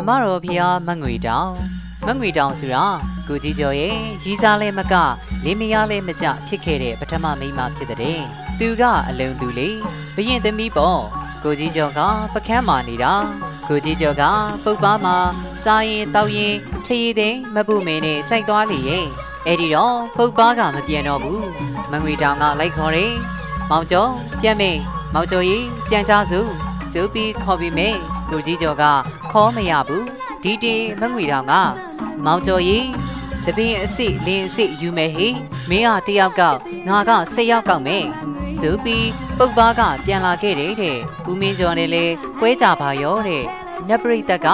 အမတော်ဖျားမတ်ငွေတောင်မတ်ငွေတောင်ဆိုတာကိုကြီးကျော်ရဲ့ရီးစားလဲမကလင်းမယားလဲမကြဖြစ်ခဲ့တဲ့ပထမမိန်းမဖြစ်တဲ့သူကအလုံသူလေဘရင်သမီးပေါ့ကိုကြီးကျော်ကပကန်းမာနေတာကိုကြီးကျော်ကပုတ်ပါမှာစားရင်တောက်ရင်ထရီတဲ့မပူမင်းနဲ့ကြိုက်သွားလေရဲ့အဲ့ဒီတော့ပုတ်ပါကမပြန်တော့ဘူးမတ်ငွေတောင်ကလိုက်ခေါ်တယ်မောင်ကျော်ပြန်မေးမောင်ကျော်ကြီးပြန်ကြစို့ဆိုပြီးခေါ်ပြီးမေး လူကြီးကျော်ကခေါ်မရဘူးဒီတင်မငွေတောင်ကမောင်ကျော်ကြီးစပင်းအစ်စ်လင်းအစ်စ်ယူမယ်ဟေမင်းကတယောက်ကောက်ငါကဆက်ယောက်ကောက်မယ်ဆိုပြီးပုတ်ပါကပြန်လာခဲ့တယ်တဲ့ဦးမင်းကျော်နဲ့လေကွဲကြပါရောတဲ့နတ်ပရိသတ်က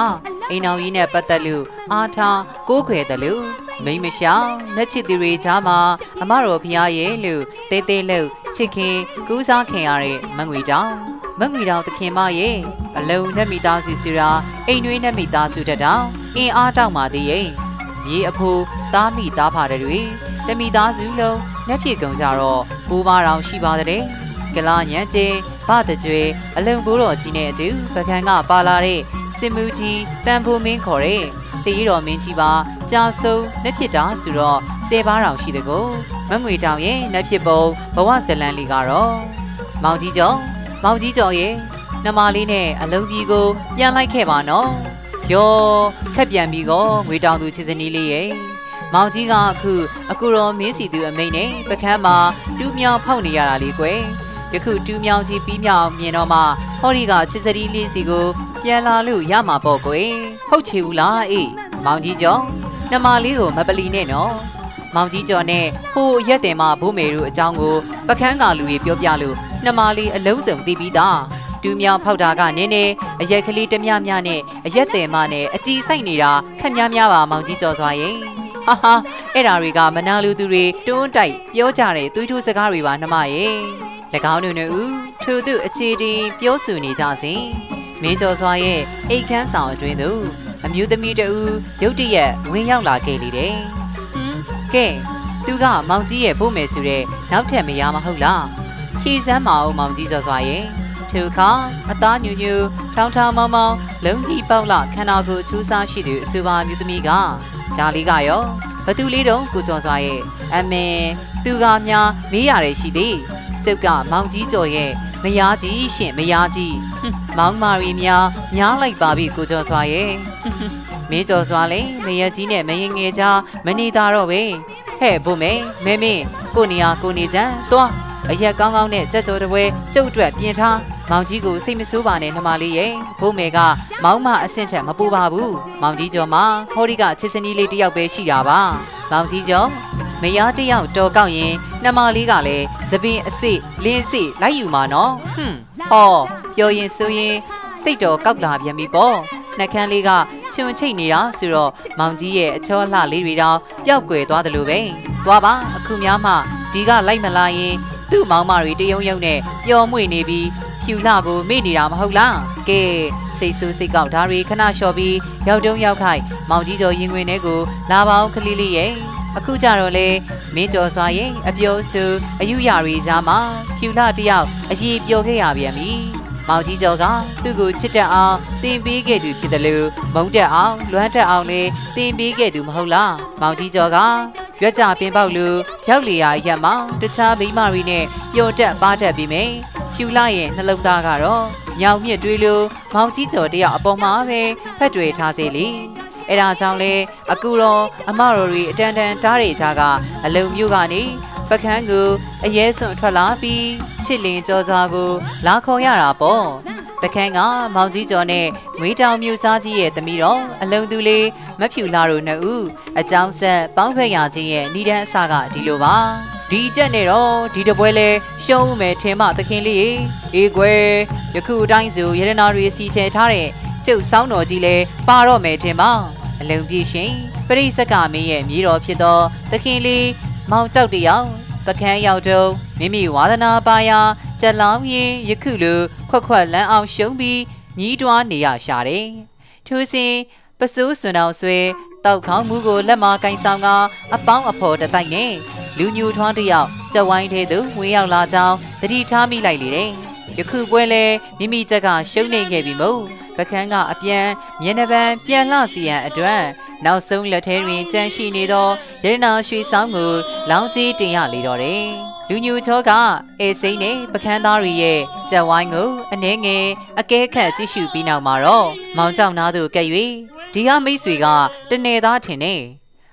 အိမ်တော်ကြီးနဲ့ပတ်သက်လို့အားထားကိုးခွေတယ်လို့မိမရှောင်းလက်ချစ်သူတွေချားမှာအမတော်ဖျားရဲ့လို့တဲတဲလို့ချစ်ခင်ကူးစားခင်ရတဲ့မငွေတောင် မငွေတောင်သခင်မရဲ့အလုံးနဲ့မိသားစုစီရာအိမ်တွင်းနဲ့မိသားစုတက်တောင်အင်းအားတောက်ပါသေးရဲ့မြေအဖိုးသားမိသားဖာတွေတမိသားစုလုံးလက်ဖြစ်ကုန်ကြတော့ကိုးပါတော်ရှိပါတဲ့ကလာညံကျင်းဗတကြွေအလုံဘိုးတော်ကြီးနဲ့အတူပကံကပါလာတဲ့စင်မူကြီးတန်ဖိုးမင်းခေါ်တဲ့စေရီတော်မင်းကြီးပါကြာဆုံးလက်ဖြစ်တာဆိုတော့ဆယ်ပါးတော်ရှိတဲ့ကိုမငွေတောင်ရဲ့လက်ဖြစ်ပုံဘဝဇလန်လေးကတော့မောင်ကြီးကျော် မောင်ကြီးကျော်ရဲ့နှမလေးနဲ့အလုံးကြီးကိုပြန်လိုက်ခဲ့ပါနော်ယောခက်ပြန်ပြီးကောငွေတောင်သူချစ်စနီးလေးရဲ့မောင်ကြီးကအခုအကူတော်မင်းစီသူအမိန်နဲ့ပကန်းမှာတူးမြောင်ဖောက်နေရတာလေးကွယ်ယခုတူးမြောင်ကြီးပြီးမြောင်မြင်တော့မှဟောဒီကချစ်စနီးလေးစီကိုပြန်လာလို့ရမှာပေါ့ကွယ်ဟုတ်ချေဘူးလားအေးမောင်ကြီးကျော်နှမလေးကိုမပလီနဲ့နော်မောင်ကြီးကျော်နဲ့ဟိုရက်တင်မဘိုးမေတို့အကြောင်းကိုပကန်းကလူကြီးပြောပြလို့ နှမလေးအလုံးစုံသိပြီးသားတူးမြောင်ဖောက်တာကနင်းနေအရက်ကလေးတမြမြနဲ့အရက်တင်မနဲ့အကြည်ဆိုင်နေတာခက်များများပါမောင်ကြီးကျော်စွာရင်ဟာဟာအဲ့ဓာတွေကမနာလူသူတွေတွန်းတိုက်ပြောကြတဲ့သွေးထိုးစကားတွေပါနှမရဲ့၎င်းတို့နဲ့ဦးထို့သူအခြေတင်ပြောဆိုနေကြစဉ်မင်းကျော်စွာရဲ့အိတ်ခမ်းဆောင်အတွင်းသို့အမျိုးသမီးတဦးရုတ်တရက်ဝင်ရောက်လာခဲ့လေတယ်ဟွန်းကဲသူကမောင်ကြီးရဲ့ဖို့မယ်ဆိုတဲ့နောက်ထပ်မရမဟုတ်လား ဖြည့်စမ်းမအောင်မောင်ကြီးစောစွာရဲ့သူခါအသားညူညူထောင်းထောင်းမောင်းမောင်းလုံးကြီးပေါက်လာခန္ဓာကိုယ်အချူးစားရှိသူအဆိုပါမျိုးသမီးကဒါလေးကရောဘသူလေးတုံးကိုကျော်စွာရဲ့အမေသူကများမေးရတယ်ရှိသေးကျုပ်ကမောင်ကြီးကျော်ရဲ့မယားကြီးရှင်မယားကြီးဟွန်းမောင်မာရီများများလိုက်ပါပြီကိုကျော်စွာရဲ့ဟွန်းဟွန်းမင်းကျော်စွာလေမရကြီးနဲ့မရင်ငယ်ကြားမနေတာတော့ပဲဟဲ့ဘုမေမဲမင်းကိုနေရာကိုနေစမ်းသွား အရက်ကောင်းကောင်းနဲ့ကြက်ကြော်တပွဲကျုပ်အတွက်ပြင်ထားမောင်ကြီးကိုစိတ်မဆိုးပါနဲ့နှမလေးရဲ့ဘုမေကမောင်းမအဆင့်ထက်မပူပါဘူးမောင်ကြီးကျော်မှာဟောဒီကချစ်စနီးလေးတယောက်ပဲရှိတာပါမောင်ကြီးကျော်မယားတယောက်တော်ကောက်ရင်နှမလေးကလည်းသပင်အစ်လင်းစစ်လိုက်ယူမှာနော်ဟွန်းဟောပြောရင်ဆိုရင်စိတ်တော်ကောက်လာပြန်ပြီပေါ့နှက်ခမ်းလေးကချွန်ချိတ်နေတာဆိုတော့မောင်ကြီးရဲ့အချောလှလေးတွေတောင်ပျောက်ကွယ်သွားတယ်လို့ပဲသွားပါအခုများမှဒီကလိုက်မလာရင် သူ့မောင်မတွေတယုံယုံနဲ့ပျော်မွေ့နေပြီးဖြူလှကိုမေ့နေတာမဟုတ်လားကဲစိတ်ဆူစိတ်ကောက်ဓာရီခဏလျှော်ပြီးရောက်တုံးရောက်ခိုက်မောင်ကြီးကျော်ရင်ခွင်ထဲကိုလာပါအောင်ခလေးလေးရဲ့အခုကြတော့လေမင်းကျော်စွာရဲ့အပြိုးဆူအယူရရီကြားမှာဖြူလှတယောက်အည်ပျော်ခဲ့ရပြန်ပြီမောင်ကြီးကျော်ကသူ့ကိုချစ်တတ်အောင်တင်ပေးခဲ့သူဖြစ်တယ်လို့မုန်းတက်အောင်လွမ်းတက်အောင်လည်းတင်ပေးခဲ့သူမဟုတ်လားမောင်ကြီးကျော်က ရွက်ကြပင်ပေါက်လူရောက်လေရာရက်မှာတခြားမိန်းမတွေနဲ့ပျော်တက်ပါတက်ပြီးမယ်ဖြူလာရဲ့နှလုံးသားကတော့ညောင်မြင့်တွေးလို့မောင်ကြီးကျော်တယောက်အပေါ်မှာပဲဖက်တွေထားစေလေအဲဒါကြောင့်လေအကူတော်အမတော်တွေအတန်တန်တားတွေကြကအလုံမျိုးကနေပကန်းကိုအရဲစွန်ထွက်လာပြီးချစ်လင်ကြောစားကို လာခေါ်ရတာပေါ့ ပကန်းကမောင်ကြီးကျော်နဲ့ငွေတောင်မြူစားကြီးရဲ့သမီးတော်အလုံသူလေးမဖြူလာတို့နှစ်ဦးအကြောင်းဆက်ပေါင်းဖက်ရခြင်းရဲ့ဏိဒန်းအစကဒီလိုပါဒီကြက်နဲ့တော့ဒီတပွဲလဲရှုံးဦးမယ်ထင်မှသခင်လေးအေးကွယ်ယခုအတိုင်းဆိုရတနာတွေစီချဲထားတဲ့ကျုပ်စောင်းတော်ကြီးလဲပါတော့မယ်ထင်ပါအလုံပြည့်ရှင်ပရိစကမင်းရဲ့မြေတော်ဖြစ်သောသခင်လေးမောင်ကြောက်တယောက် ပကန်းရောက်တော့မိမိဝါသနာပါရာကြက်လောင်းရင်ယခုလိုခွက်ခွက်လန်းအောင်ရှုံးပြီးညီးတွားနေရရှာတယ်။ထိုစဉ်ပစိုးစွန်တော်ဆွဲတောက်ခေါင်းမူကိုလက်မကင်ဆောင်ကအပေါင်းအဖော်တတိုက်နဲ့လူညူထွန်းတယောက်ကြက်ဝိုင်းထဲသို့ဝင်ရောက်လာကြောင်းတတိထားမိလိုက်လေတယ်။ယခုပွဲလဲမိမိချက်ကရှုံးနေခဲ့ပြီမို့ပကန်းကအပြန်မျက်နှာပန်းပြန်လှစီရန်အတွက် နောက်ဆုံးလက်ထဲတွင်ကြန့်ရှိနေသောရတနာရွှေဆောင်ကိုလောင်းကြီးတင်ရလေတော့တယ်။လူညူချောကအေစိမ့်နဲ့ပကန်းသားတွေရဲ့ကြက်ဝိုင်းကိုအနှဲငယ်အကဲခတ်ကြည့်ရှုပြီးနောက်မှာတော့မောင်ကြောင်နာသူကဲ့၍ဒီဟာမိတ်ဆွေကတနေသားထင်နေ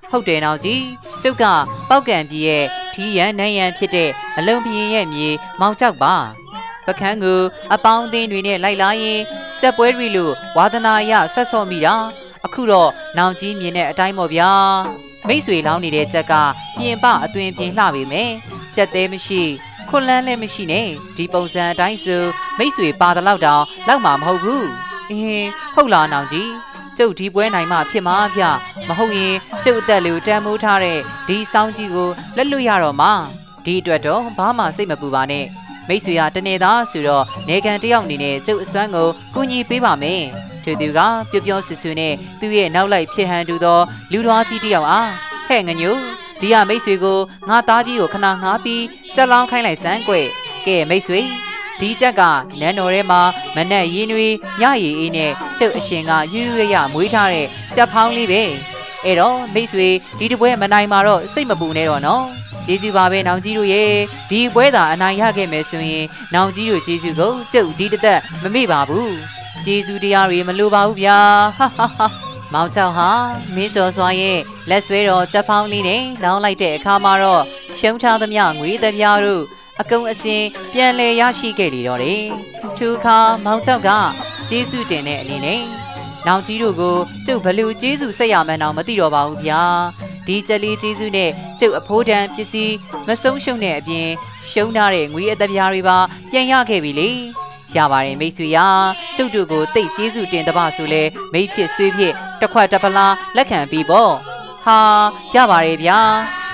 ဟုတ်တယ်နောက်ကြီးကျုပ်ကပောက်ကံပြည်ရဲ့ထီးရန်နန်းရန်ဖြစ်တဲ့အလုံးပြင်းရဲ့မြေမောင်ကြောက်ပါပကန်းကိုအပေါင်းအသင်းတွေနဲ့လိုက်လာရင်စက်ပွဲတွေလို့ဝါသနာအရဆက်စော့မိတာ အခုတော့နောင်ကြီးမြင်တဲ့အတိုင်းပေါ့ဗျာမိတ်ဆွေလောင်းနေတဲ့ကြက်ကပြင်ပအသွင်ပြင်လှပေမယ်ကြက်သေးမရှိခွန်လန်းလည်းမရှိနဲ့ဒီပုံစံအတိုင်းဆိုမိတ်ဆွေပါတလောက်တောင်လောက်မှာမဟုတ်ဘူးအင်းဟုတ်လားနောင်ကြီးကျုပ်ဒီပွဲနိုင်မှဖြစ်မှာဗျမဟုတ်ရင်ကျုပ်အသက်လေးကိုတန်မိုးထားတဲ့ဒီစောင်းကြီးကိုလက်လွတ်ရတော့မှာဒီအတွက်တော့ဘာမှစိတ်မပူပါနဲ့မိတ်ဆွေကတနေသားဆိုတော့နေကန်တယောက်အနေနဲ့ကျုပ်အစွမ်းကိုကူညီပေးပါမယ်။ သူသူကပျော့ပျော့ဆွဆွနဲ့သူ့ရဲ့နောက်လိုက်ဖြစ်ဟန်တူသောလူတော်ကြီးတယောက်အားဟဲ့ငညို့ဒီကမိတ်ဆွေကိုငါသားကြီးကိုခဏငှားပြီးကြက်လောင်းခိုင်းလိုက်စမ်းကွ။ကဲမိတ်ဆွေဒီကြက်ကနန်းတော်ထဲမှာမနဲ့ရင်းနွေညရည်အေးနဲ့ကျုပ်အရှင်ကရွရွရရမွေးထားတဲ့ကြက်ဖောင်းလေးပဲ။အဲ့တော့မိတ်ဆွေဒီတပွဲမနိုင်မှာတော့စိတ်မပူနဲ့တော့နော်။ကျေးဇူးပါပဲနောင်ကြီးတို့ရေဒီပွဲသာအနိုင်ရခဲ့မယ်ဆိုရင်နောင်ကြီးတို့ကျေးဇူးကိုကျုပ်ဒီတစ်သက်မမေ့ပါဘူး ကျေးဇူးတရားတွေမလိုပါဘူးဗျာဟာဟာဟာမောင်ချောင်ဟာမင်းကျော်စွာရဲ့လက်ဆွဲတော်ကြက်ဖောင်းလေးနဲ့လောင်းလိုက်တဲ့အခါမှာတော့ရှုံးထားသမျှငွေသပြားတို့အကုံအစင်ပြန်လဲရရှိခဲ့လေတော့တယ်သူခါမောင်ချောက်ကကျေးဇူးတင်တဲ့အနေနဲ့နောင်ကြီးတို့ကိုကျုပ်ဘလူကျေးဇူးဆက်ရမှန်းတော့မသိတော့ပါဘူးဗျာဒီကြက်လေးကျေးဇူးနဲ့ကျုပ်အဖိုးတန်ပစ္စည်းမဆုံးရှုံးတဲ့အပြင်ရှုံးထားတဲ့ငွေအသက်ပြားတွေပါပြန်ရခဲ့ပြီလေ ရပါတယ်မိတ်ဆွေရာကျုပ်တို့ကိုတိတ်ကျေးဇူးတင်တပါဆိုလဲမိတ်ဖြစ်ဆွေးဖြစ်တစ်ခွက်တစ်ပလားလက်ခံပြီးပေါ့ဟာရပါတယ်ဗျာ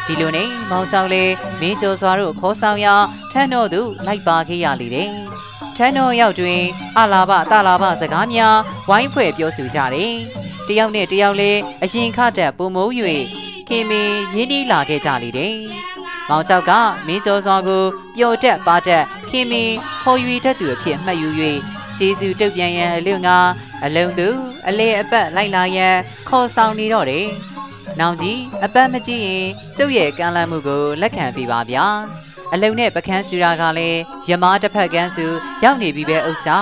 ဒီလိုနဲ့မောင်ကြောင်လေးမင်းကျော်စွာတို့ခေါ်ဆောင်ရာထန်းတော်သူလိုက်ပါခဲ့ရလေတယ်ထန်းတော်ရောက်တွင်အလာဘတာလာဘစကားများဝိုင်းဖွဲ့ပြောဆိုကြတယ်။တယောက်နဲ့တယောက်လည်းအရင်ခတက်ပုံမိုး၍ခင်မင်းရင်းနှီးလာခဲ့ကြလေတယ်။ မောင်ကျောက်ကမင်းကျော်စွာကိုပျော်တက်ပါတက်ခင်မင်းဖော်ရွေတတ်သူအဖြစ်မှတ်ယူ၍ကျေးဇူးတုတ်ပြန်ရန်အလျုံကအလုံးသူအလဲအပတ်လိုက်လာရန်ခေါ်ဆောင်နေတော့တယ်။နောင်ကြီးအပတ်မကြည့်ရင်ကျုပ်ရဲ့ကမ်းလှမ်းမှုကိုလက်ခံပေးပါဗျာ။အလုံနဲ့ပကန်းစူရာကလည်းယမားတစ်ဖက်ကန်းစုရောက်နေပြီပဲဥစ္စာ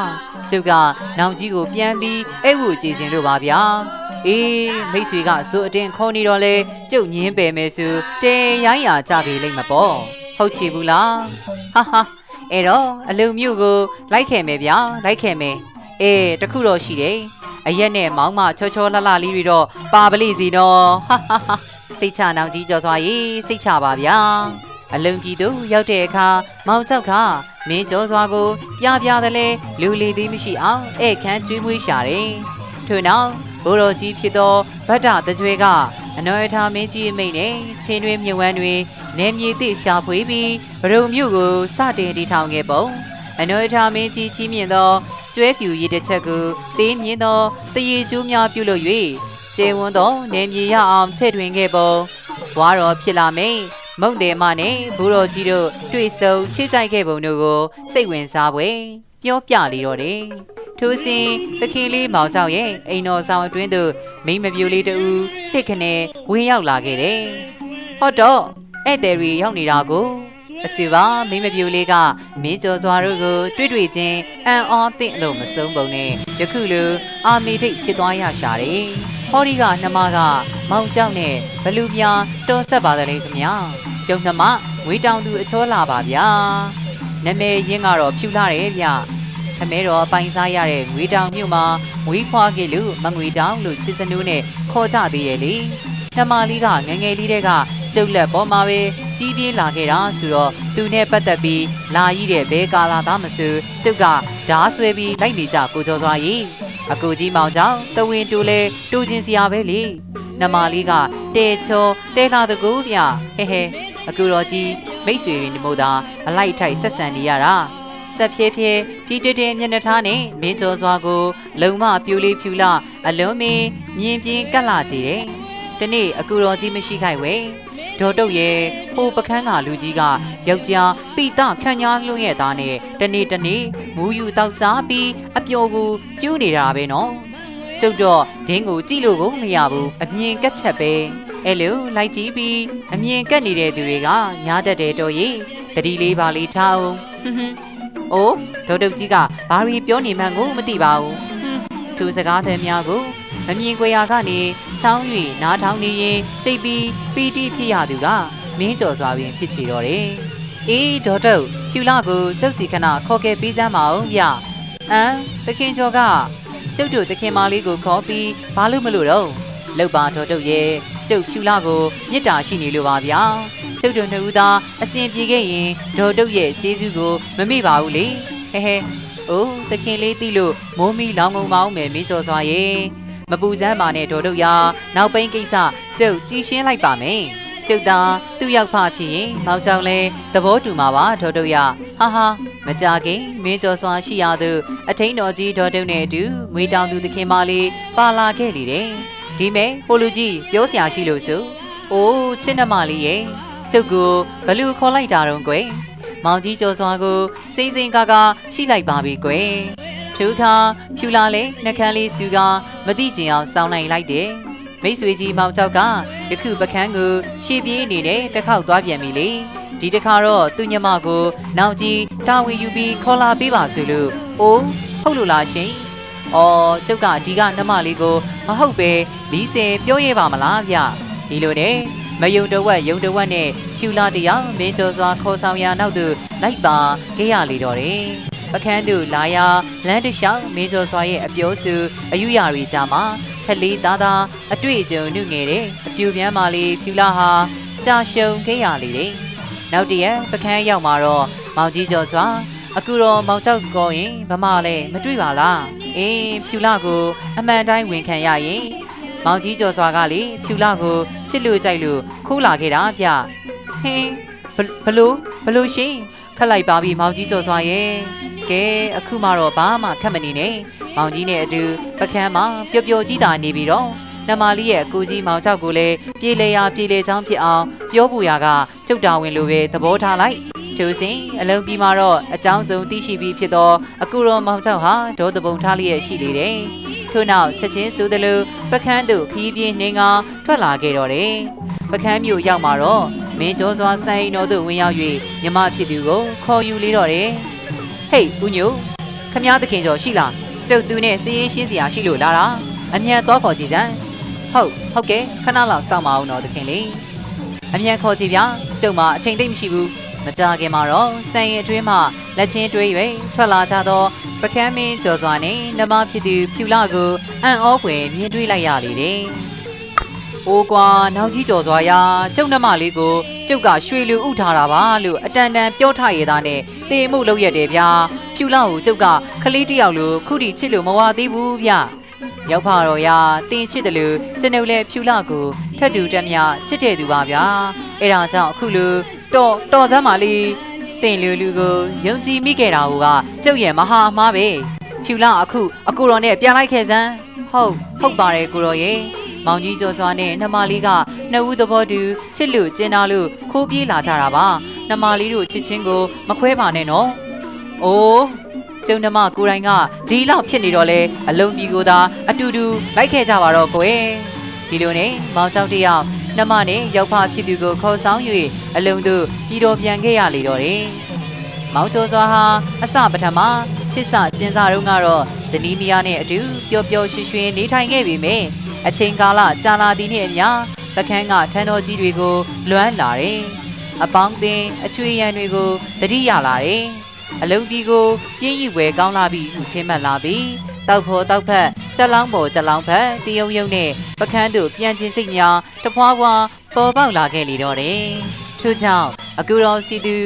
ကျုပ်ကနောင်ကြီးကိုပြန်ပြီးအဲ့ဝူကြည်ခြင်းလို့ပါဗျာ အေးမိတ်ဆွေကစိုးအတင်းခေါ်နေတော့လေကျုပ်ညင်းပယ်မယ်ဆိုတဲရိုင်းရာကြပြီလိမ့်မပေါ့ဟုတ်ချေဘူးလားဟာဟာအဲ့တော့အလုံမျိုးကိုလိုက်ခဲ့မယ်ဗျာလိုက်ခဲ့မယ်အေးတခုတော့ရှိတယ်အရက်နဲ့မောင်းမချောချောလှလှလေးတွေတော့ပါပလိစီနော်ဟာဟာဟာစိတ်ချနောင်ကြီးကြော်စွာရေးစိတ်ချပါဗျာအလုံပြည်သူရောက်တဲ့အခါမောင်ကျောက်ကမင်းကျော်စွာကိုပြပြတယ်လေလူလီသေးမရှိအောင်ဧခန်းကျွေးမွေးရှာတယ်။ထို့နောက် ဘိုးတော်ကြီးဖြစ်သောဗတ္တတကြွေကအနော်ရထားမင်းကြီးအမိတ်နဲ့ချင်းတွင်မြဝန်းတွင်နေမြေသည့်ရှာဖွေပြီးဗရုံမြို့ကိုစတင်တည်ထောင်ခဲ့ပုံအနော်ရထားမင်းကြီးချီးမြှင့်သောကျွဲဖြူရည်တစ်ချက်ကိုသေးမြင့်သောတရေကျိုးများပြုလုပ်၍ကျေဝန်းသောနေမြေရအောင်ချဲ့တွင်ခဲ့ပုံဘွားတော်ဖြစ်လာမိတ်မုံတယ်မနဲ့ဘူတော်ကြီးတို့တွေ့ဆုံချစ်ကြိုက်ခဲ့ပုံတို့ကိုစိတ်ဝင်စားပွဲပြောပြလေတော့တယ်။ ထိုစဉ်သခင်လေးမောင်ကြောင့်ရဲ့အိမ်တော်ဆောင်အတွင်းသို့မိန်းမပြိုလေးတူဟစ်ခနဲ့ဝင်ရောက်လာခဲ့တယ်။ဟုတ်တော့ဧည့်သည်တွေရောက်နေတာကိုအစီပါမိန်းမပြိုလေးကမင်းကျော်စွာတို့ကို တွေ့တွေ့ချင်းအံ့ဩသင့်လို့မဆုံးပုံနဲ့ယခုလိုအာမီထိတ်ဖြစ်သွားရရှာတယ်။ဟောဒီကနှမကမောင်ကြောင့်နဲ့ဘလူပြာတော်ဆက်ပါသလဲခင်ဗျာ။ကျုံနှမငွေတောင်သူအချောလာပါဗျာ။နာမည်ရင်းကတော့ဖြူလာတယ်ဗျ။ ခမဲတော်ပိုင်စားရတဲ့ငွေတောင်မြို့မှာငွေခွာခဲ့လို့မငွေတောင်လို့ချစ်စနူးနဲ့ခေါ်ကြသေးရဲ့လေ။နှမလေးကငယ်ငယ်လေးတဲ့ကကျုပ်လက်ပေါ်မှာပဲကြီးပြင်းလာခဲ့တာဆိုတော့သူနဲ့ပတ်သက်ပြီးလာရည်တဲ့ဘဲကာလာသားမစူသူကဓားဆွဲပြီးလိုက်နေကြကိုကျော်စွာရီအကူကြီးမောင်ကြောင့်တဝင်းတူလဲတူချင်းစရာပဲလေနမလေးကတဲချောတဲလာတကူဗျဟဲဟဲအကူတော်ကြီးမိတ်ဆွေတွေဒီမို့သာအလိုက်ထိုက်ဆက်ဆံနေရတာ ဆက်ဖြဲဖြဲဖြီးတဲတဲမျက်နှာထားနဲ့မင်းကျော်စွာကို လုံမပြူလေးဖြူလာအလုံးမင်းမြင်ပြင်းကတ်လာကြည့်တယ်တနေ့အကူတော်ကြီးမရှိခိုက်ဝဲဒေါ်တုတ်ရဲ့ဟိုပခန်းကလူကြီးကယောက်ျားပိတခန့်ညာလွှင့်ရဲ့သားနဲ့တနေ့တနေ့မူယူတောက်စားပြီးအပျော်ကိုကျူးနေတာပဲနော်ကျုပ်တော့ဒင်းကိုကြည့်လို့ကိုမရဘူးအမြင်ကက်ချက်ပဲအဲ့လိုလိုက်ကြည့်ပြီးအမြင်ကက်နေတဲ့သူတွေကညားတတ်တယ်တော့ရေတတိလေးပါလေးထားအောင်ဟွန်းဟွန်း အိုးဒေါ်တုတ်ကြီးကဘာရီပြောနေမှန်းကိုမသိပါဘူးဟွန်းသူစကားသည်များကိုမမြင်ကွယ်ရာကနေချောင်း၍နားထောင်နေရင်စိတ်ပြီးပီတိဖြစ်ရသူကမင်းကျော်စွာပင်ဖြစ်ချေတော့တယ်။အေးဒေါ်တုတ်ဖြူလာကိုကျုပ်စီခဏခေါ်ခဲ့ပေးစမ်းပါဦးဗျ။အမ်တခင်ကျော်ကကျုပ်တို့တခင်မလေးကိုခေါ်ပြီးဘာလို့မလို့တော့လောက်ပါဒေါ်တုတ်ရဲ့ ကျုပ်ဖြူလာကိုမေတ္တာရှိနေလို့ပါဗျာ။ကျုပ်တို့နှစ်ဦးသားအစဉ်ပြေခဲ့ရင်ဒေါ်တုတ်ရဲ့ကျေးဇူးကိုမမေ့ပါဘူးလေ။ဟဲဟဲ။အိုးတခင်လေးသိလို့မိုးမီလောင်ငုံမောင်းမယ်မင်းကျော်စွာရဲ့မပူစမ်းပါနဲ့ဒေါ်တို့ရာနောက်ပိန်းကိစ္စကျုပ်ကြည်ရှင်းလိုက်ပါမယ်ကျုပ်သာသူ့ရောက်ဖဖြစ်ရင်မောင်ကြောင်လဲသဘောတူမှာပါဒေါ်တို့ရာဟာဟာမကြခင်မင်းကျော်စွာရှိရသူအထင်းတော်ကြီးဒေါ်တုတ်နဲ့အတူငွေတောင်သူသခင်မလေးပါလာခဲ့လေတယ် ဒီမဲ့ဟိုလူကြီးပြောစရာရှိလို့ဆိုအိုးချစ်နှမလေးရဲ့ကျုပ်ကိုဘလူခေါ်လိုက်တာတော့ကွယ်မောင်ကြီးကျော်စွာကိုစိမ့်စိမ့်ကားကားရှိလိုက်ပါပြီကွယ်ထိုအခါဖြူလာလေနှကန်းလေးစုကမတိကျင်အောင်စောင်းလိုက်လိုက်တယ်မိတ်ဆွေကြီးမောင်ကျောက်ကယခုပကန်းကိုရှေ့ပြေးနေတဲ့တစ်ခေါက်သွားပြန်ပြီလေဒီတစ်ခါတော့သူ့ညမကို နောက်ကြီးတာဝန်ယူပြီးခေါ်လာပေးပါဆိုလို့အိုးဟုတ်လို့လားရှင် အော်ကျုပ်ကဒီကနှမလေးကိုမဟုတ်ပဲလီးစင်ပြောရပါမလားဗျဒီလိုနဲ့မယုံတဝက်ယုံတဝက်နဲ့ဖြူလာတယောက်မင်းကျော်စွာခေါ်ဆောင်ရာနောက်သို့လိုက်ပါခဲ့ရလေတော့တယ်ပကန်းသူလာယာလမ်းတစ်လျှောက်မင်းကျော်စွာရဲ့အပြောစုအယူရာတွေကြမှာခလေးသားသားအတွေ့အကြုံနှုငယ်တဲ့အပြူပြမ်းမာလေးဖြူလာဟာကြာရှုံခဲ့ရလေတယ်နောက်တရက်ပကန်းရောက်မှာတော့မောင်ကြီးကျော်စွာ အခုတော့မောင်ကျောက်ကောရင်ဗမာလဲမတွေ့ပါလားအေးဖြူလာကိုအမှန်တိုင်းဝန်ခံရရင်မောင်ကြီးကျော်စွာကလေဖြူလာကိုချစ်လို့ကြိုက်လို့ခိုးလာခဲ့တာဗျဟင်းဘဘလို့ဘလို့ရှင်ခက်လိုက်ပါပြီမောင်ကြီးကျော်စွာရဲ့ကဲအခုမှတော့ဘာမှခက်မနေနဲ့မောင်ကြီးနဲ့အတူပကန်းမှာပျော်ပျော်ကြီးတာနေပြီးတော့နမလေးရဲ့အကိုကြီးမောင်ချောက်ကိုလည်းပြေလေရာပြေလေချောင်းဖြစ်အောင်ပြောပူရာကကျုပ်တာဝန်လိုပဲသဘောထားလိုက် ထိုစဉ်အလုံးပြီးမှတော့အကြောင်းစုံသိရှိပြီးဖြစ်သောအကူတော်မောင်ချောက်ဟာဒေါသပုံထားလျက်ရှိလေတယ်ထို့နောက်ချက်ချင်းဆိုသလိုပကန်းတို့ခီးပြင်းနှင်းကထွက်လာခဲ့တော့တယ်ပကန်းမြို့ရောက်မှာတော့မင်းကျော်စွာဆိုင်တော်သို့ဝင်ရောက်၍မြမဖြစ်သူကိုခေါ်ယူလေတော့တယ်ဟေးဦးညိုခမားသခင်ကျော်ရှိလားကျုပ်သူနဲ့စည်ရင်ရှင်းစရာရှိလို့လာတာအမြန်တော့ခေါ်ကြည့်စမ်းဟုတ်ဟုတ်ကဲ့ခဏလောက်စောင့်ပါအောင်တော့သခင်လေးအမြန်ခေါ်ကြည့်ဗျာကျုပ်မှာအချိန်သိမ့်မရှိဘူး မကြခင်မှာတော့ဆိုင်ရင်အတွင်းမှလက်ချင်းတွဲ၍ထွက်လာကြသောပကန်းမင်းကျော်စွာနှင့်နှမဖြစ်သူဖြူလာကိုအံ့ဩဖွယ်မြင်တွေ့လိုက်ရလေတယ်။အိုးကွာနောက်ကြီးကျော်စွာရာကျုပ်နှမလေးကိုကျုပ်ကရွှေလူဥထားတာပါလို့အတန်တန်ပြောထရသားနဲ့တေမှုလုပ်ရက်တယ်ဗျာ။ဖြူလာကိုကျုပ်ကခလေးတစ်ယောက်လိုခုထိချစ်လို့မဝသေးဘူးဗျ။ ရောက်ဖတော်ရာတင်ချစ်တယ်လို့ကျွန်ုပ်လည်းဖြူလာကိုထက်တူတက်မြချစ်တဲ့သူပါဗျာ။အဲဒါကြောင့်အခုလိုတော်တော်စမ်းပါလေတင်လူလူကိုယုံကြည်မိခဲ့တာကကျုပ်ရဲ့မဟာအမားပဲဖြူလာအခုအကူတော်နဲ့ပြန်လိုက်ခဲ့စမ်းဟုတ်ဟုတ်ပါတယ်ကိုတော်ရဲ့မောင်ကြီးကျော်စွာနဲ့နှမလေးကနှစ်ဦးသဘောတူချစ်လို့ကျင်းသားလို့ခိုးပြေးလာကြတာပါနှမလေးတို့ချစ်ချင်းကိုမခွဲပါနဲ့နော်အိုး ကျုံနှမကိုရိုင်းကဒီလောက်ဖြစ်နေတော့လဲအလုံးကြီးကိုသာအတူတူလိုက်ခဲ့ကြပါတော့ကွယ်ဒီလိုနဲ့မောင်ချောက်တယောက်နှမနဲ့ရောက်ဖဖြစ်သူကိုခေါ်ဆောင်၍အလုံးတို့ပြည်တော်ပြန်ခဲ့ရလေတော့တယ်။မောင်ကျော်စွာဟာအစပထမချစ်စကျင်းစားတုန်းကတော့ဇနီးမယားနဲ့အတူပျော်ပျော်ရွှင်ရွှင်နေထိုင်ခဲ့ပေမယ့်အချိန်ကာလကြာလာသည်နှင့်အမျှပကန်းကထန်းတော်ကြီးတွေကိုလွမ်းလာတယ်။အပေါင်းအသင်းအချွေရန်တွေကိုတတိရလာတယ်။ အလုံးကြီးကိုပြင်းရီဝဲကောင်းလာပြီဟုထင်မှတ်လာပြီးတောက်ဖို့တောက်ဖက်ကြက်လောင်းပေါ်ကြက်လောင်းဖက်တယုံယုံနဲ့ပကန်းတို့ပြန်ချင်းစိတ်များတဖွာဖွာပေါ်ပေါက်လာခဲ့လေတော့တယ်။ထို့ကြောင့်အကူတော်စီသူ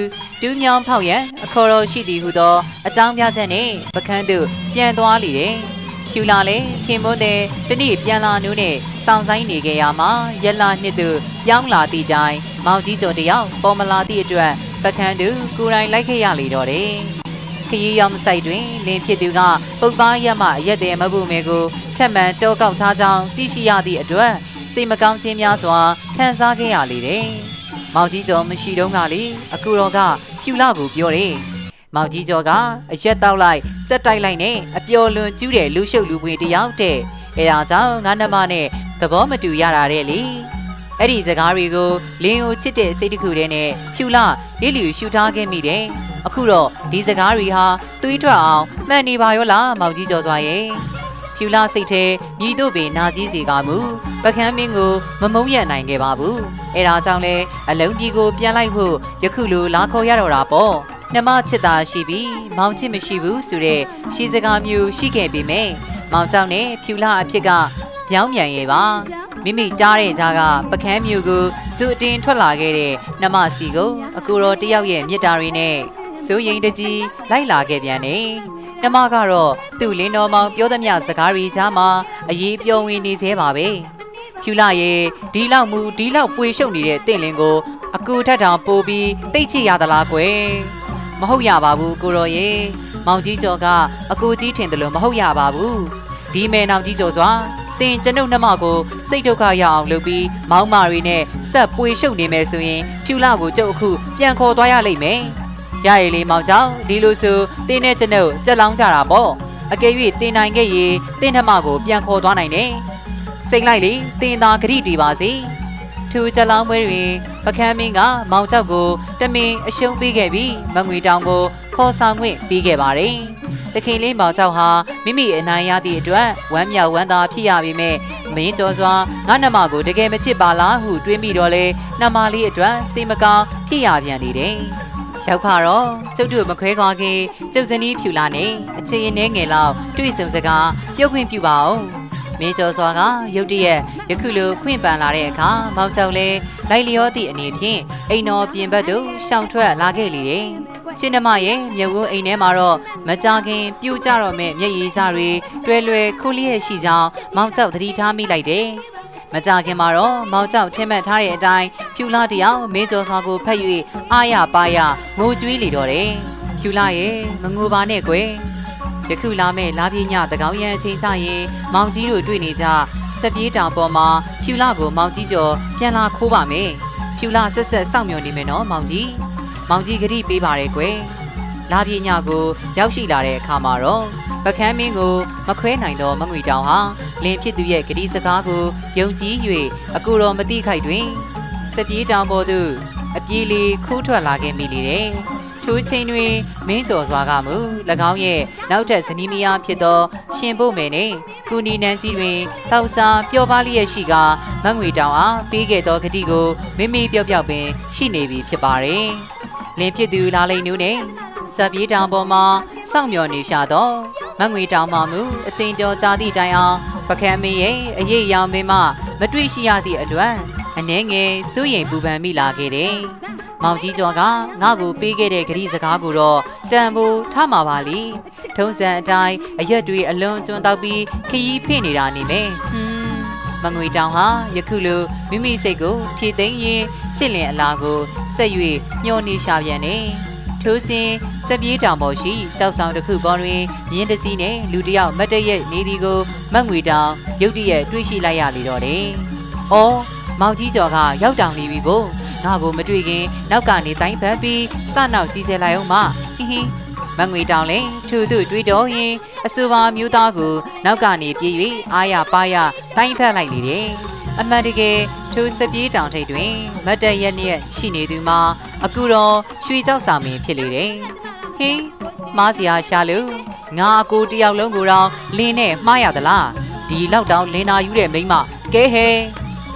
တူးမြောင်းဖောက်ရန်အခေါ်တော်ရှိသည်ဟုသောအကြောင်းပြချက်နဲ့ပကန်းတို့ပြန်သွားလေတယ်။ ဖြူလာလေခင်မွန်းတဲ့တနေ့ပြန်လာနိုးနဲ့စောင့်ဆိုင်နေကြရမှာရက်လာနှစ်သူပြောင်းလာသည့်တိုင်မောင်ကြီးကျော်တယောက်ပေါ်မလာသည့်အတွက်ပကန်းတို့ကိုယ်တိုင်လိုက်ခဲ့ရလေတော့တယ်။ခရီးရောက်မဆိုင်တွင်လင်းဖြစ်သူကပုပ်ပားရက်မှရက်တယ်မဘူးမဲကိုထက်မှန်တောကောက်ထားကြောင်းသိရှိရသည့်အတွက်စိတ်မကောင်းခြင်းများစွာခံစားခဲ့ရလေတယ်။မောင်ကြီးကျော်မရှိတော့ကလေအကူတော်ကဖြူလာကိုပြောတယ်။ မောင်ကြီးကျော်ကအရက်တောက်လိုက်စက်တိုက်လိုက်နဲ့အပျော်လွန်ကျူးတဲ့လူရှုပ်လူပွေတယောက်တဲ့အဲဒါကြောင့်ငါနှမနဲ့သဘောမတူရတာတဲ့လေ။အဲ့ဒီစကားတွေကိုလင်းကိုချစ်တဲ့စိတ်တစ်ခုတည်းနဲ့ဖြူလာလေးလျူရှူထားခဲ့မိတယ်။အခုတော့ဒီစကားတွေဟာသွေးထွက်အောင်မှန်နေပါရောလားမောင်ကြီးကျော်စွာရဲ့။ဖြူလာစိတ်ထဲမြည်တို့ပင်နာကြီးစီကမူပကန်းမင်းကိုမမုံရနိုင်ခဲ့ပါဘူး။အဲဒါကြောင့်လဲအလုံးကြီးကိုပြန်လိုက်ဖို့ယခုလိုလာခေါ်ရတော့တာပေါ့။ နှမချစ်တာရှိပြီးမောင်ချစ်မရှိဘူးဆိုတဲ့ရှီစကားမျိုးရှိခဲ့ပေမဲ့မောင်ကြောင့်နဲ့ဖြူလာအဖြစ်ကပြောင်းပြန်ရဲ့ပါ။မိမိတားတဲ့ကြားကပကန်းမျိုးကိုဇူအတင်ထွက်လာခဲ့တဲ့နှမစီကိုအကူတော်တယောက်ရဲ့မြစ်တာတွေနဲ့စိုးရင်တကြီးလိုက်လာခဲ့ပြန်တယ်။နှမကတော့သူ့လင်းတော်မောင်ပြောသမျှစကားတွေကြားမှာအရေးပြောဝင်နေသေးပါပဲ။ဖြူလာရဲ့ဒီလောက်မူဒီလောက်ပွေရှုပ်နေတဲ့တင့်လင်းကိုအကူထက်တောင်ပို့ပြီးတိတ်ချရသလားကွယ်။ မဟုတ်ရပါဘူးကိုရောရဲ့။မောင်ကြီးကျော်ကအကူကြီးထင်တယ်လို့မဟုတ်ရပါဘူး။ဒီမဲနောင်ကြီးကျော်စွာတင်ကျွန်ုပ်နှမကိုစိတ်ဒုက္ခရအောင်လုပ်ပြီးမောင်းမာရီနဲ့ဆက်ပွေရှုပ်နေမယ်ဆိုရင်ဖြူလာကိုကျုပ်အခုပြန်ခေါ်သွားရလိမ့်မယ်။ရရည်လေးမောင်ကြောင့်ဒီလိုဆိုတင်းနဲ့ကျွန်ုပ်ကြက်လောင်းကြတာပေါ့။အကယ်၍တင်နိုင်ခဲ့ရင်တင်းနှမကိုပြန်ခေါ်သွားနိုင်တယ်။စိတ်လိုက်လေတင်သာဂရိတီပါစေ။ ထူကြက်လောင်းပွဲတွင်ပကန်းမင်းကမောင်ကြောက်ကိုတမင်အရှုံးပေးခဲ့ပြီးမငွေတောင်ကိုခေါ်ဆောင်ခွင့်ပေးခဲ့ပါတယ်။တခင်လေးမောင်ကြောက်ဟာမိမိအနိုင်ရသည့်အတွက်ဝမ်းမြောက်ဝမ်းသာဖြစ်ရပေမဲ့မင်းကျော်စွာငါနှမကိုတကယ်မချစ်ပါလားဟုတွေးမိတော့လေနှမလေးအတွက်စိတ်မကောင်းဖြစ်ရပြန်နေတယ်။ရောက်ခါတော့ကျုပ်တို့မခွဲခွာခင်ကျုပ်စနီးဖြူလာနေအချင်ရင်ငယ်လောက်တွေ့ဆုံစကားပြုတ်ခွင့်ပြုပါဦး။ မင်းကျော်စွာကရုတ်တရက်ယခုလိုခွင့်ပန်လာတဲ့အခါမောင်ကျောက်လဲလိုက်လျောသည့်အနေဖြင့်အိမ်တော်ပြင်ဘက်သို့ရှောင်ထွက်လာခဲ့လေတယ်။ချင်းနမရဲ့မြုပ်ဝန်းအိမ်ထဲမှာတော့မကြခင်ပြူကြတော့မဲ့မျက်ရည်စားတွေတွဲလွယ်ခိုးလျက်ရှိကြောင်းမောင်ကျောက်သတိထားမိလိုက်တယ်။မကြခင်မှာတော့မောင်ကျောက်ထင်းမှတ်ထားတဲ့အတိုင်းဖြူလာတယောက်မင်းကျော်စွာကိုဖက်၍အားရပါရငိုကြွေးလေတော့တယ်။ဖြူလာရဲ့မငိုပါနဲ့ကွယ်။ ယခုလာမဲ့လာပြင်းညတကောင်းရန်အချိန်ချရင်မောင်ကြီးတို့တွေ့နေကြဆက်ပြေးတောင်ပေါ်မှာဖြူလာကိုမောင်ကြီးကျော်ပြန်လာခိုးပါမယ်။ဖြူလာဆက်ဆက်စောင့်မျှော်နေမယ်နော်မောင်ကြီး။မောင်ကြီးဂရိပေးပါရဲကွယ်။လာပြင်းညကိုရောက်ရှိလာတဲ့အခါမှာတော့ပကန်းမင်းကိုမခွဲနိုင်သောမငွေတောင်ဟာလင်းဖြစ်သူရဲ့ဂတိစကားကိုယုံကြည်၍အကူတော်မတိခိုက်တွင်စပြေးတောင်ပေါ်သို့အပြေးလေးခိုးထွက်လာခဲ့မိလေတယ်။ ထိုချိန်တွင်မင်းကျော်စွာကမူ၎င်းရဲ့နောက်ထပ်ဇနီးမယားဖြစ်သော ရှင်ဖို့မယ်နှင့်ကုနီနန်းကြီးတွင်တောက်စားပျော်ပါလျက်ရှိကမငွေတောင်အားပေးခဲ့သောဂတိကိုမိမိပြော့ပြော့ပင် ရှိနေပြီဖြစ်ပါတယ်။လင်းဖြစ်သူလာလိန်နူးနှင့်စပြေးတောင်ပေါ်မှာစောင့်မျှော်နေရှာတော့မငွေတောင်မှမူအချိန်တော်ကြာသည့်တိုင်အောင်ပကံမင်းရဲ့အရေးရောင်မင်းမမတွေ့ရှိရသည့်အတွက်အနှဲငယ်စိုးရိမ်ပူပန်မိလာခဲ့တယ်။ မောင်ကြီးကျော်ကငါ့ကိုပေးခဲ့တဲ့ဂရိစကားကိုတော့တန်ဖိုးထားမှာပါလေ။ထုံးစံအတိုင်းအရက်တွေအလွန်ကျွန်းတောက်ပြီးခရီးဖိနေတာနေမယ်။ဟွန်းမငွေတောင်ဟာယခုလိုမိမိစိတ်ကိုဖြည့်သိမ်းရင်းချစ်လင်အလားကိုဆက်၍ညှော်နေရှာပြန်နေ။ထိုးစင်စပြေးတောင်ပေါ်ရှိကြောက်ဆောင်တစ်ခုပေါ်တွင်မြင်းတစည်းနဲ့လူတစ်ယောက်မတ်တရက်နေသည်ကိုမတ်ငွေတောင်ရုတ်တရက်တွေးရှိလိုက်ရလေတော့တယ်။အော်မောင်ကြီးကျော်ကရောက်တောင်နေပြီကို ငါကိုမတွေ့ခင်နောက်ကနေတိုင်းဖက်ပြီးစနောက်ကြီးစဲလိုက်အောင်မဟီဟီမငွေတောင်လည်းထူထူတွေးတော့ရင်အဆိုပါမျိုးသားကိုနောက်ကနေပြေး၍အားရပါရတိုင်းဖက်လိုက်လေတယ်။အမှန်တကယ်ထိုစပြေးတောင်ထိပ်တွင် မတ်တရက်ရက်ရှိနေသူမှာအကူတော်ရွှေကြောက်စာမင်းဖြစ်လေတယ်။ဟင်းမားစရာရှာလို့ငါအကိုတယောက်လုံးကိုတော့လင်းနဲ့မှားရသလားဒီလောက်တောင်လင်းနာယူတဲ့မိန်းမကဲဟဲ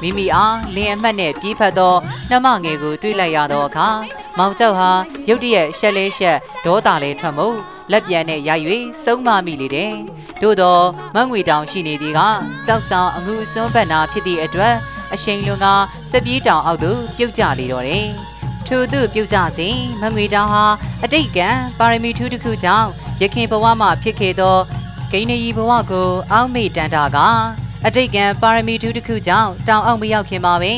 မိမိအားလင်းအမှတ်နဲ့ပြေးဖက်သောနှမငယ်ကိုတွေးလိုက်ရသောအခါမောင်ကျောက်ဟာရုတ်တရက်ရှက်လဲရှက်ဒေါသလဲထွက်မှုလက်ပြန်နဲ့ရိုက်၍ဆုံးမမိလေတယ်။သို့သောမငွေတောင်ရှိနေသည်ကကြောက်ဆောင်အငူစွန်းပတ်နာဖြစ်သည့်အတွက်အရှိန်လွန်ကစပြေးတောင်အောက်သို့ပြုတ်ကျလေတော့တယ်။ထို့သူပြုတ်ကျစဉ်မငွေတောင်ဟာအတိတ်ကံပါရမီထူးတစ်ခုကြောင့်ရခင်ဘဝမှဖြစ်ခဲ့သောဂိမ်းရီဘဝကိုအောက်မေ့တန်တာက အတိတ်ကံပါရမီထူးတစ်ခုကြောင့်တောင်အောက်မရောက်ခင်ပါပဲ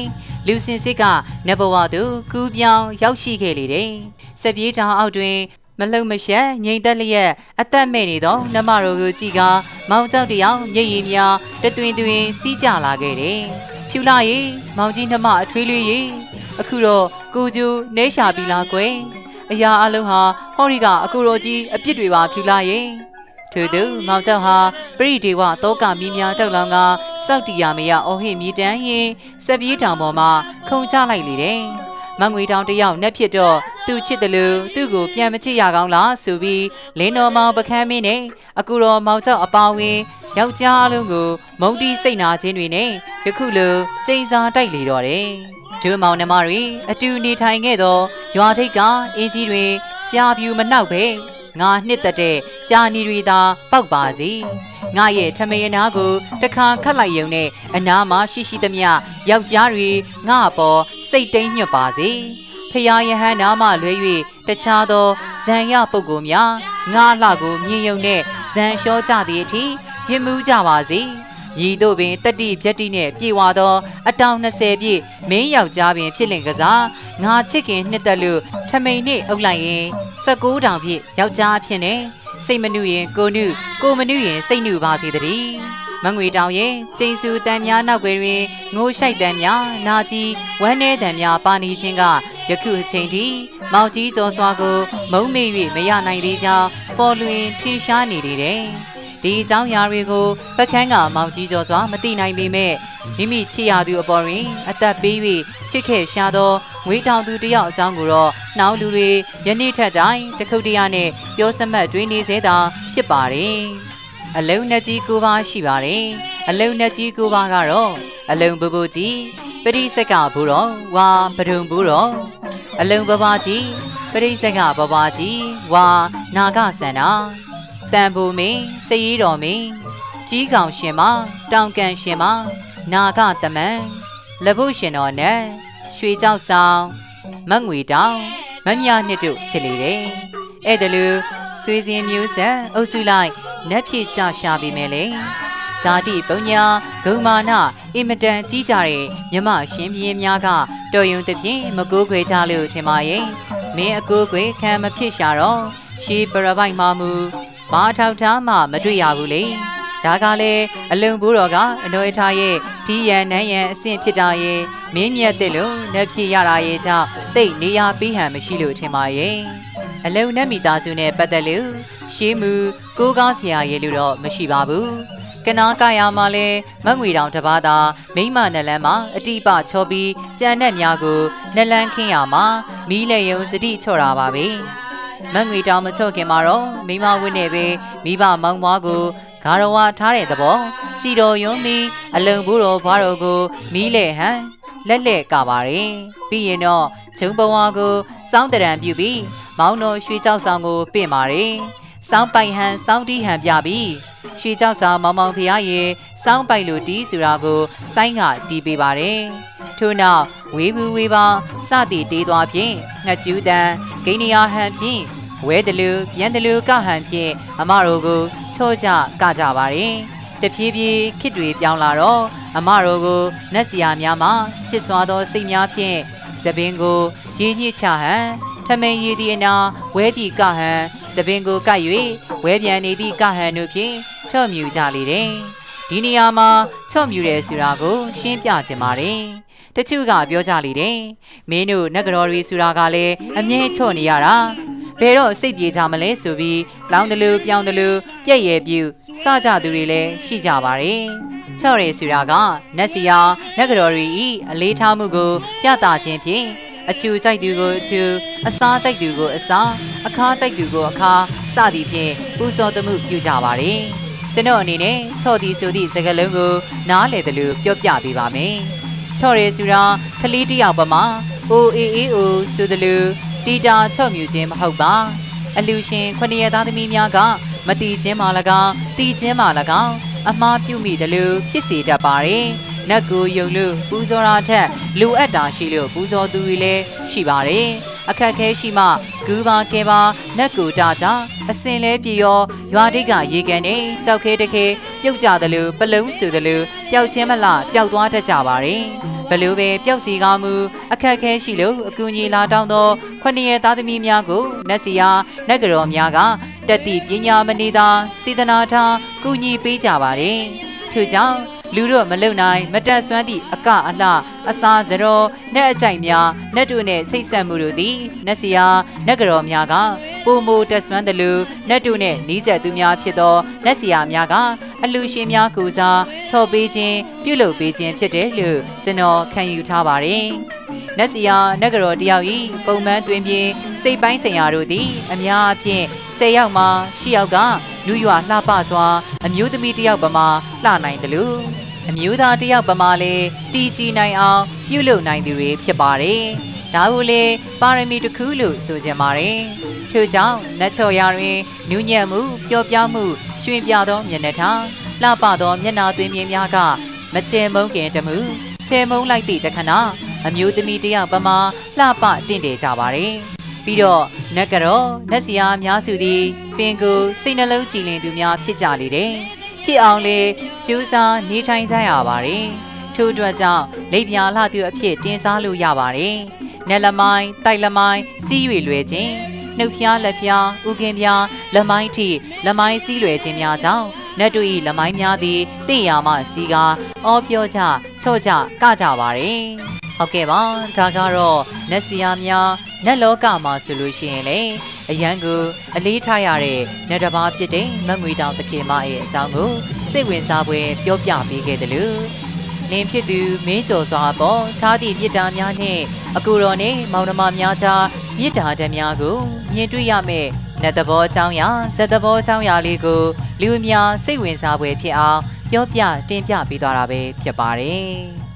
လူစင်စစ်ကနဘဝသို့ကူးပြောင်းရောက်ရှိခဲ့လေတယ်။စပြေးတောင်အောက်တွင်မလုံမရှက်ငြိမ်သက်လျက်အသက်မဲ့နေသောနမတော်ကိုကြည်ကမောင်ကြောက်တယောက်မျက်ရည်များတတွင်တွင်စီးကြလာခဲ့တယ်။ဖြူဖြူလာရေမောင်ကြီးနှမအထွေးလေးရေအခုတော့ကိုကျူနေရှာပြီလားကွယ်အရာအလုံးဟာဟောဒီကအကူတော်ကြီးအပြစ်တွေပါဖြူလာရေ ထို့သူမောင်ကျောက်ဟာပရိဒေဝတောကမီးများတောက်လောင်ကစောက်တီယာမရအော်ဟစ်မြည်တမ်းရင်စက်ပြေးတောင်ပေါ်မှာခုံချလိုက်လေတယ်မငွေတောင်တယောက်နှက်ဖြစ်တော့သူချစ်တယ်လို့သူ့ကိုပြန်မချစ်ရကောင်းလားဆိုပြီးလင်းတော်မောင်ပကန်းမင်းနဲ့အကူတော်မောင်ကျောက်အပေါင်းဝင်ယောက်ျားအလုံးကိုမုံတီစိတ်နာခြင်းတွေနဲ့ယခုလိုကျိန်စာတိုက်လေတော့တယ်ဒုမောင်နှမတွေအတူနေထိုင်ခဲ့သောရွာထိပ်ကအင်းကြီးတွေကြာပြူမနှောက်ပဲ ငါနှစ်သက်တဲ့ကြာနီတွေသာပောက်ပါစေငါရဲ့ထမယနာကိုတခါခတ်လိုက်ရုံနဲ့အနာမှာရှိရှိသမျှယောက်ျားတွေငါအပေါ်စိတ်တိမ်ညွတ်ပါစေဖျားယဟန်နာမှလွဲ၍တခြားသောဇံရပုဂ္ဂိုလ်များငါလှကိုမြင်ယုံနဲ့ဇံလျှောကြသည့်အထိရင်မှုကြပါစေ ညီတို့ပင်တတိဖြတ်တိနှင့်ပြေဝသော အတောင်20ပြည့်မင်းယောက်ျားပင်ဖြစ်လင်ကစားငါချစ်ခင်နှစ်သက်လို့ထမိန်နှင့်အုပ်လိုက်ရင်16တောင်ပြည့်ယောက်ျားဖြစ်နေစိတ်မနှုရင်ကိုနှုကိုမနှုရင်စိတ်နှုပါစေတည်းမငွေတောင်ရင်ကျိန်စုတန်များနောက်ွယ်တွင်ငိုးရှိုက်တန်များနာကြီးဝမ်းနေတန်များပါနေခြင်းကယခုအချိန်ထိမောင်ကြီးကျော်စွာကို မုံမေ၍မရနိုင်သေးကြောင်းပေါ်လွင်ထင်ရှားနေလေတယ် ဒီအကြောင်းအရာတွေကိုပကန်းကမောင်ကြီးကျော်စွာမသိနိုင်ပေမဲ့မိမိချစ်ရသူအပေါ်တွင် အသက်ပေး၍ချစ်ခဲ့ရှာသောငွေတောင်သူတယောက်အကြောင်းကိုတော့နောက်လူတွေယနေ့ထက်တိုင်းတခုတ်တရနဲ့ပြောစမှတ်တွင်နေသေးတာဖြစ်ပါတယ်အလုံးနဲ့ကြီးကိုပါရှိပါတယ်အလုံးနဲ့ကြီးကိုပါကတော့အလုံးပပကြီးပရိစက်ကဘူတော်ဝါပဒုံဘူတော်အလုံးပပကြီးပရိစက်ကပပကြီးဝါနာဂဆန္နာ တန်ဘူမင်းစည်ရီတော်မင်းကြီးကောင်ရှင်မတောင်ကန်ရှင်မနာဂတမန်လဘုရှင်တော်နဲ့ရွှေကြောက်ဆောင်မတ်ငွေတောင်မမြနှစ်တို့ဖြစ်လေတယ်အဲ့ဒါလို့ဆွေစဉ်မျိုးဆက်အုပ်စုလိုက်နက်ဖြစ်ကြရှာပြီးမယ်လေဇာတိပုံညာဂုံမာနအင်မတန်ကြီးကြတဲ့မြမရှင်ပြင်းများကတော်ယုံတဖြင့်မကိုးခွေကြလို့ထင်ပါရဲ့မင်းအကိုးခွေခံမဖြစ်ရှာတော့ရှီပရပိုက်မှမူ ဘာထောက်ထားမှမတွေ့ရဘူးလေဒါကလည်းအလုံဘိုးတော်ကအနှွေထားရဲ့ဒီရန်နန်းရန်အဆင့်ဖြစ်တာရဲ့မင်းမြတ်တဲ့လို့နှက်ဖြစ်ရတာရဲ့ကြောင့်တိတ်နေရပေးဟန်မရှိလို့ထင်ပါရဲ့အလုံနဲ့မိသားစုနဲ့ပတ်သက်လို့ရှေးမူကိုကားဆရာရဲ့လို့တော့မရှိပါဘူးကနာကရမှာလဲမငွေတောင်တစ်ပါးသာမိမနလန်းမှာအတိပချောပြီးကြံတဲ့များကိုနလန်းခင်းရမှာမီးလက်ယုံစတိချော့တာပါပဲ မငွေတောင်မချော့ခင်မှာတော့မိမဝင်းနေပဲမိဘမောင်မွားကိုဂါရဝထားတဲ့သဘောစီတော်ယွန်းမီအလုံဘူးတော်ဘွားတော်ကိုမီးလက်ဟန်လက်လက်ကပါတယ်ပြီးရင်တော့ဂျုံဘဝကိုစောင်းတရံပြုပြီးမောင်းတော်ရွှေကြောက်ဆောင်ကိုပင့်ပါတယ်စောင်းပိုင်ဟန်စောင်းတီးဟန်ပြပြီးရွှေကြောက်ဆောင်မောင်မောင်ဖရားရေစောင်းပိုက်လိုတီးဆိုတာကိုစိုင်းကတီးပေးပါတယ် ထို့နောက်ဝေဘူးဝေပါစသည်တေးသွားဖြင့်ငှက်ကျူးတန်ဂိနီယာဟန်ဖြင့်ဝဲတလူပြန်တလူကဟန်ဖြင့်အမတို့ကိုချော့ကြကကြပါတယ်တဖြည်းဖြည်းခစ်တွေပြောင်းလာတော့အမတို့ကိုနတ်စီယာများမှချစ်စွာသောစိတ်များဖြင့်သပင်ကိုရည်ညစ်ချဟန်ထမိန်ရည်သည့်အနာဝဲသည့်ကဟန်သပင်ကိုကပ်၍ဝဲပြန်နေသည့်ကဟန်တို့ဖြင့်ချော့မြူကြလေတယ်ဒီနေရာမှာချော့မြူတယ်ဆိုတာကိုရှင်းပြခြင်းပါတယ် တချို့ကပြောကြလေတယ်မင်းတို့နဂရော်တွေဆိုတာကလည်းအမြဲချော့နေရတာဘယ်တော့စိတ်ပြေကြမလဲဆိုပြီးလောင်းတလူပြောင်းတလူပြက်ရဲ့ပြူစကြသူတွေလည်းရှိကြပါတယ်ချော့ရဲဆိုတာကနတ်စီယာနဂရော်ရီဤအလေးထားမှုကို ပြသခြင်းဖြင့်အချူကြိုက်သူကိုအချူအစားကြိုက်သူကိုအစားအခါကြိုက်သူကိုအခါစသည်ဖြင့်ပူဇော်သမှုပြုကြပါတယ်ကျွန်တော်အနေနဲ့ချော့သည်ဆိုသည့်စကားလုံးကိုနားလည်တယ်လို့ပြောပြပေးပါမယ် ချော့ရဲဆိုတာကလေးတစ်ယောက်ပမာအိုအေးအေးအိုဆိုတယ်လို့တီတာချော့မြူခြင်းမဟုတ်ပါအလူရှင်ခொနည်းသားသမီးများကမတီခြင်းမှ၎င်းတီခြင်းမှ၎င်းအမှားပြုမိတယ်လို့ဖြစ်စေတတ်ပါတယ်နတ်ကိုယုံလို့ပူဇော်တာထက်လိုအပ်တာရှိလို့ပူဇော်သူတွေလည်းရှိပါတယ် အခက်ခဲရှိမှဂူပါကဲပါနတ်ကိုတာကြအစင်လဲပြေရောရွာတိတ်ကရေကန်နေကြောက်ခဲတခဲပြုတ်ကြတယ်လို့ပလုံးဆိုတယ်လို့ပျောက်ချင်းမလားပျောက်သွားတတ်ကြပါတယ်ဘလို့ပဲပျောက်စီကားမှုအခက်ခဲရှိလို့အကူအညီလာတောင်းသောခொနည်းသားသမီးများကိုနတ်စီယာနတ်ကတော်များကတက်တိပညာမနေသာစေတနာထားကူညီပေးကြပါတယ်ထို့ကြောင့် လူလူတို့မလုံနိုင်မတက်ဆွမ်းသည့်အကအလှအစာစရောနှက်အကြိုက်များနှက်တို့နှင့်ဆိတ်ဆက်မှုတို့သည်နှက်စရာနှက်ကြော်များကပုံမိုတက်ဆွမ်းသလိုနှက်တို့နှင့်နီးစပ်သူများဖြစ်သောနှက်စရာများကအလူရှင်များကူစားချော်ပေးခြင်းပြုလုပ်ပေးခြင်းဖြစ်တယ်လို့ကျွန်တော်ခံယူထားပါတယ်နက်စီယာနဂရောတယောက်ဤပုံမှန်တွင်ပြင်းစိတ်ပိုင်းဆိုင်ရာတို့သည် အများအပြား10ယောက်မှ10ယောက်ကနူးရွာလှပစွာ အမျိုးသမီးတစ်ယောက်ပမာလှနိုင်တယ်လို့ အမျိုးသားတစ်ယောက်ပမာလည်းတီကြည်နိုင်အောင်ပြုလုပ်နိုင်သူတွေဖြစ်ပါတယ်။ဒါကိုလေပါရမီတစ်ခုလို့ဆိုကြပါတယ်။ထို့ကြောင့်နတ်ချော်ရတွင်နူးညံ့မှုပျော်ပြောင်းမှုရွှင်ပြသောမျက်နှာထားလှပသောမျက်နှာသွင်းမြင်များကမချေမုန်းခင်တမှုချေမုန်းလိုက်သည့်တခဏအမျိုးသမီးတစ်ယောက်ပမာလှပတင့်တယ်ကြပါတယ်။ပြီးတော့နတ်ကတော့နတ်စီယာအများစုသည်ပင်ကိုစိတ်နှလုံးကြည်လင်သူများဖြစ်ကြလေတယ်။ ဖြစ်အောင်လေကျူးစားနေထိုင်ကြရပါတယ်။ထို့အတွက်ကြောင့်လိပ်ပြာလှသူအဖြစ်တင်စားလို့ရပါတယ်။နက်လမိုင်းတိုက်လမိုင်းစီးရွေလွယ်ခြင်းနှုတ်ဖျားလက်ဖျားဥခင်ဖျားလက်မိုင်းထိလက်မိုင်းစီးလွယ်ခြင်းများကြောင့်နတ်တို့၏လက်မိုင်းများသည်တင့်ရာမှစီကားအောပြောကြချော့ကြကကြပါတယ်။ ဟုတ်ကဲ့ပါဒါကတော့နတ်စီယာများနတ်လောကမှာဆိုလို့ရှိရင်လေအရန်ကိုအလေးထားရတဲ့နတ်တစ်ပါးဖြစ်တဲ့မတ်ငွေတောင်တခင်မရဲ့အကြောင်းကိုစိတ်ဝင်စားပွဲပြောပြပေးခဲ့တယ်လို့လင်းဖြစ်သူမင်းကျော်စွာပေါ်ထားသည့်မြစ်တာများနှင့်အကူတော်နှင့်မောင်နှမများကြားမြစ်တာတည်းများကိုမြင်တွေ့ရမယ့်နတ်သဘောအကြောင်းရာဇက်သဘောအကြောင်းရာလေးကိုလူအများစိတ်ဝင်စားပွဲဖြစ်အောင်ပြောပြတင်ပြပေးသွားတာပဲဖြစ်ပါတယ်